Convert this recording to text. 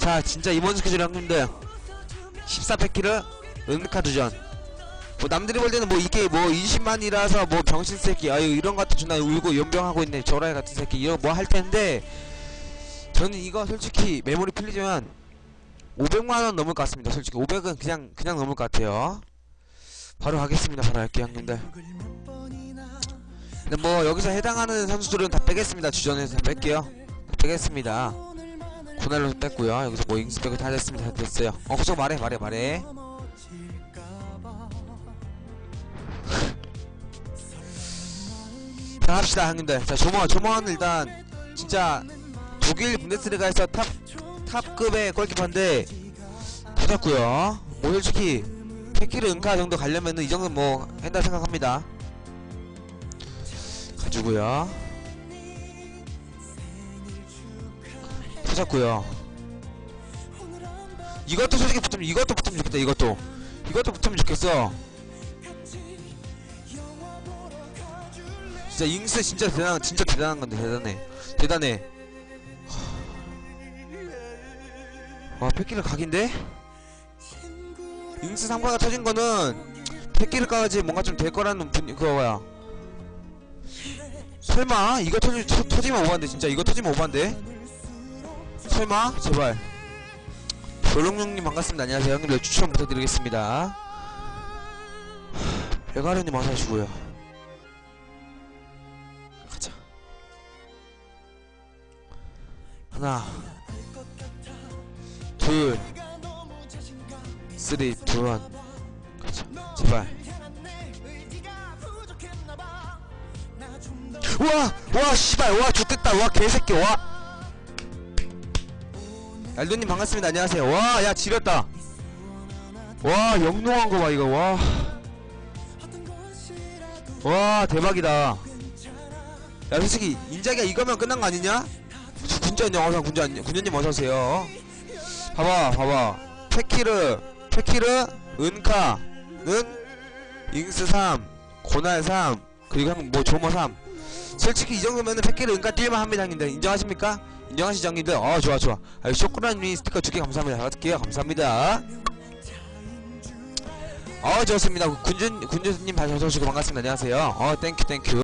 자 진짜 이번 스케줄 형님들 14패키를 은카드전. 뭐 남들이 볼 때는 뭐 이게 뭐 20만이라서 뭐 병신 새끼 아유 이런 거 같은 존나 울고 연병하고 있네 저라이 같은 새끼 이런 뭐 할 텐데 저는 이거 솔직히 메모리 풀리지만 500만원 넘을 것 같습니다 솔직히. 500은 그냥 그냥 넘을 것 같아요. 바로 가겠습니다 바로 할게요 형님들. 근데 뭐 여기서 해당하는 선수들은 다 빼겠습니다 주전에서. 다 뺄게요. 다 빼겠습니다 고날로 뺐고요. 여기서 뭐 잉스백을 다 됐습니다. 다 됐어요. 어 그쪽 말해 말해 말해. 자 합시다 형님들. 자 조먼 조먼 일단 진짜 독일 분데스리가에서 탑 탑급의 골키퍼인데 터졌고요. 뭐 솔직히 패키르 은카 정도 가려면은 이 정도 뭐 한다 생각합니다. 가지고요 터졌고요. 이것도 솔직히 붙으면 이것도 붙으면 좋겠다 이것도. 이것도 붙으면 좋겠어. 진짜 잉스 진짜 대단한 진짜 대단한 건데 대단해. 대단해. 와 패키를 각인데? 잉스 3가가 터진 거는 패키를 까지 뭔가 좀 될 거라는 분 그거 뭐야. 설마 이거 터지 터, 터지면 오반데 진짜 이거 터지면 오반데 설마? 제발. 조롱룡님 반갑습니다. 안녕하세요. 형님 추천 부탁드리겠습니다. 배가르님 어서 오시고요. 가자. 하나 둘 쓰리 두원. 가자. 제발. 와와 씨발. 와 좋겠다. 와 개새끼. 와 알도님 반갑습니다. 안녕하세요. 와 야 지렸다. 와 영롱한 거 봐 이거. 와. 와 대박이다. 야 솔직히 인자기가 이거면 끝난 거 아니냐? 군전 영화상 군전 군전님 어서오세요. 봐봐 봐봐. 패키르 패키르 은카는 잉스 3 고날 3 그리고 형뭐 조모 3 솔직히 이 정도면은 패키르 은카 뛸만 합니다 형님들. 인정하십니까? 인정하시죠 형님들? 어 좋아 좋아. 아, 쇼크라님 스티커 두개 감사합니다. 잘 받을게요. 감사합니다. 어 좋습니다. 군준 군준님 반갑습니다. 안녕하세요. 어 땡큐 땡큐